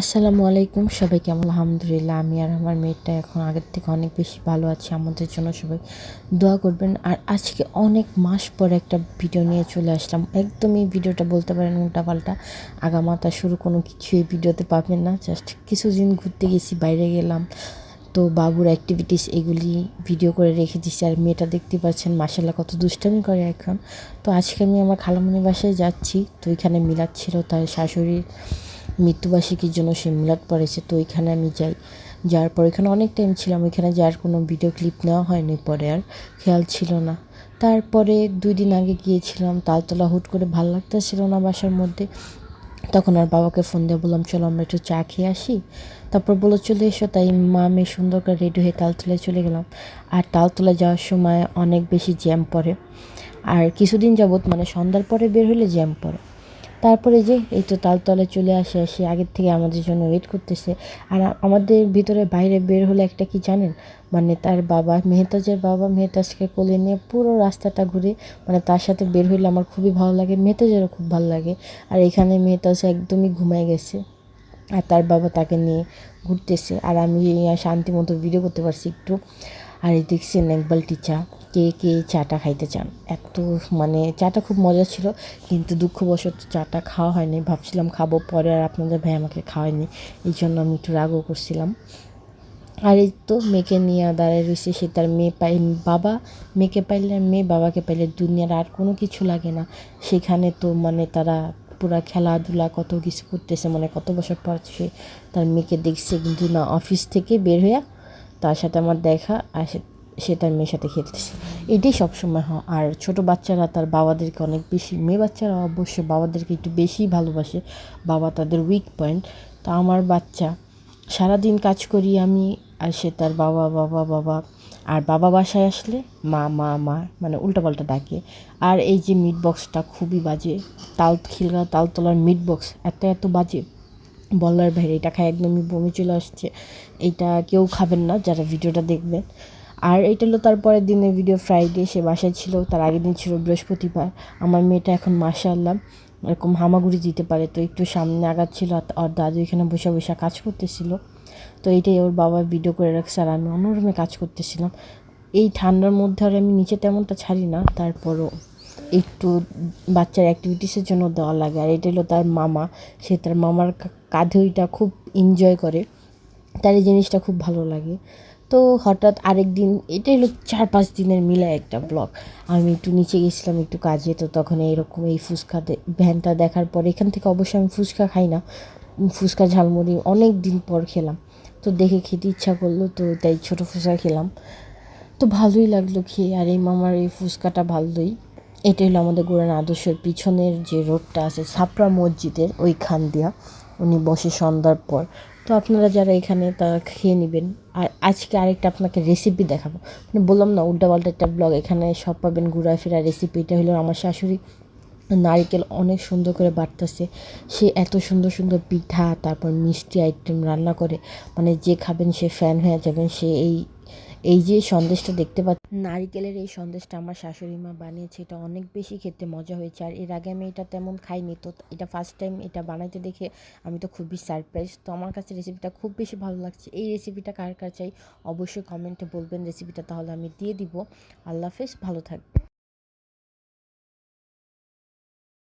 আসসালামু আলাইকুম, সবাই কেমন? আলহামদুলিল্লাহ, আমি আর আমার মেয়েটা এখন আগের থেকে অনেক বেশি ভালো আছি। আমাদের জন্য সবাই দোয়া করবেন। আর আজকে অনেক মাস পর একটা ভিডিও নিয়ে চলে আসলাম। একদমই ভিডিওটা বলতে পারেন উল্টাপাল্টা। আগামাতা শুরু কোনো কিছু এই ভিডিওতে পাবেন না। জাস্ট কিছুদিন ঘুরতে গেছি, বাইরে গেলাম। তো বাবুর অ্যাক্টিভিটিস এগুলি ভিডিও করে রেখে দিচ্ছি আর মেয়েটা দেখতে পাচ্ছেন মাসাল্লাহ কত দুষ্টামি করে এখন। তো আজকে আমি আমার খালামণি বাসায় যাচ্ছি। তো ওইখানে মিলাদ ছিল তার শাশুড়ির। মৃত্যুবার্ষিকীর জন্য সে মিলাদ পড়েছে, তো ওইখানে আমি যাই। যাওয়ার পর এখানে অনেক টাইম ছিলাম, ওইখানে যাওয়ার কোনো ভিডিও ক্লিপ নেওয়া হয়নি পরে আর, খেয়াল ছিল না। তারপরে দুই দিন আগে গিয়েছিলাম, তালতলা হুট করে ভালো লাগতেছিল না বাসার মধ্যে। তখন আর বাবাকে ফোন দিয়ে বললাম, চলো আমরা একটু চা খেয়ে আসি। তারপর বলো চলে এসো। তাই মা মেয়ে সুন্দর করে রেডি হয়ে তালতলায় চলে গেলাম। আর তালতলা যাওয়ার সময় অনেক বেশি জ্যাম পড়ে। আর কিছুদিন যাবৎ মানে সন্ধ্যার পরে বের হলে জ্যাম পড়ে। তারপরে যে এই তো তালতলায় চলে আসে আসে আগের থেকে আমাদের জন্য ওয়েট করতেছে। আর আমাদের ভিতরে বাইরে বের হলে একটা কি জানেন? মানে তার বাবা, মেহতাজের বাবা মেহতাজকে কোলে নিয়ে পুরো রাস্তাটা ঘুরে মানে তার সাথে বের হইলে আমার খুবই ভালো লাগে, মেহতাজেরও খুব ভালো লাগে। আর এখানে মেহতাজ একদমই ঘুমায় গেছে। আর তার বাবা তাকে নিয়ে ঘুরতেছে। আর আমি শান্তি মতো ভিডিও করতে পারছি একটু। আর এই দেখছেন এক চা কে কে চাটা খাইতে চান? এত মানে চাটা খুব মজা ছিল, কিন্তু দুঃখবশত চাটা খাওয়া হয়নি। ভাবছিলাম খাব, পরে আর আপনাদের ভাই আমাকে খাওয়ায়নি। এই জন্য আমি একটু রাগও করছিলাম। আর এই তো মেয়েকে নিয়ে দাঁড়ায় রয়েছে, সে তার মেয়ে পাই বাবা মেয়েকে পাইলে মেয়ে, বাবাকে পাইলে দুনিয়ার আর কোনো কিছু লাগে না। সেখানে তো মানে তারা পুরা খেলাধুলা কত কিছু করতেছে মানে কত বছর পর সে তার মেয়েকে দেখছে। কিন্তু না, অফিস থেকে বের হইয়া তার সাথে আমার দেখা, আর সে তার মেয়ের সাথে খেলতেছে। এটাই সবসময় হয়। আর ছোট বাচ্চারা তার বাবাদেরকে অনেক বেশি, মেয়ে বাচ্চারা অবশ্যই বাবাদেরকে একটু বেশি ভালোবাসে। বাবা তাদের উইক পয়েন্ট তো আমার বাচ্চা, সারাদিন কাজ করি আমি, আর সে তার বাবা বাবা বাবা। আর বাবা বাসায় আসলে মা মা মা মানে উল্টাপাল্টা ডাকে। আর এই যে মিট বক্সটা খুবই বাজে। তাল খিলগা তালতলার মিট বক্স এত এত বাজে। বলার বাইরে এটা খায় একদমই বমি চলে আসছে। এইটা কেউ খাবেন না, যারা ভিডিওটা দেখবেন। আর এটা হলো তারপরের দিনের ভিডিও ফ্রাইডে সে বাসায় ছিল, তার আগের দিন ছিল বৃহস্পতিবার। আমার মেয়েটা এখন মাসাল্লাহ এরকম হামাগুড়ি দিতে পারে। তো একটু সামনে আগাচ্ছিল আর দাদু এখানে বসে বসে কাজ করতেছিল। তো এইটাই ওর বাবা ভিডিও করে রাখছে, আর আমি অন্য রুমে কাজ করতেছিলাম। এই ঠান্ডার মধ্যে আর আমি নিচে তেমনটা ছাড়ি না, তারপরও একটু বাচ্চার অ্যাক্টিভিটিসের জন্য দেওয়া লাগে। আর এটা হলো তার মামা, সে তার মামার কাঁধে ওইটা খুব এনজয় করে। তার এই জিনিসটা খুব ভালো লাগে। তো হঠাৎ আরেক দিন, এটা হলো চার পাঁচ দিনের মিলে একটা ব্লগ আমি একটু নিচে গেছিলাম একটু কাজে, তো তখন এরকম এই ফুচকা ভ্যানটা দেখার পর, এখান থেকে অবশ্যই আমি ফুচকা খাই না, ফুচকা ঝালমুড়ি অনেক দিন পর খেলাম। তো দেখে খেতে ইচ্ছা করল, তো তাই ছোটো ফুচকা খেলাম। তো ভালোই লাগল খেয়ে, আর এই মামার এই ফুচকাটা ভালোই। এটা হলো আমাদের গোরান আদর্শের পিছনের যে রোডটা আছে ছাপড়া মসজিদের ওইখান দিয়া। উনি বসে সন্ধ্যার পর। তো আপনারা যারা এখানে, তারা খেয়ে নেবেন। আর আজকে আরেকটা আপনাকে রেসিপি দেখাবো। মানে বললাম না উল্টাপাল্টা একটা ব্লগ এখানে সব পাবেন ঘোরাফেরা রেসিপি এটা হলো আমার শাশুড়ি। নারিকেল অনেক সুন্দর করে বাটতেছে। সে এত সুন্দর সুন্দর পিঠা, তারপর মিষ্টি আইটেম রান্না করে। মানে যে খাবেন সে ফ্যান হয়ে যাবেন। সে এই এই যে সন্দেশটা দেখতে পাচ্ছি, নারিকেলের এই সন্দেশটা আমার শাশুড়ি মা বানিয়েছে, এটা অনেক বেশি খেতে মজা হয়েছে। আর এর আগে আমি এটা তেমন খাইনি, তো এটা ফার্স্ট টাইম এটা বানাইতে দেখে আমি তো খুবই সারপ্রাইজ তো আমার কাছে রেসিপিটা খুব বেশি ভালো লাগছে। এই রেসিপিটা কার কার চাই অবশ্যই কমেন্টে বলবেন। রেসিপিটা তাহলে আমি দিয়ে দিব। আল্লাহ হাফেজ, ভালো থাকবে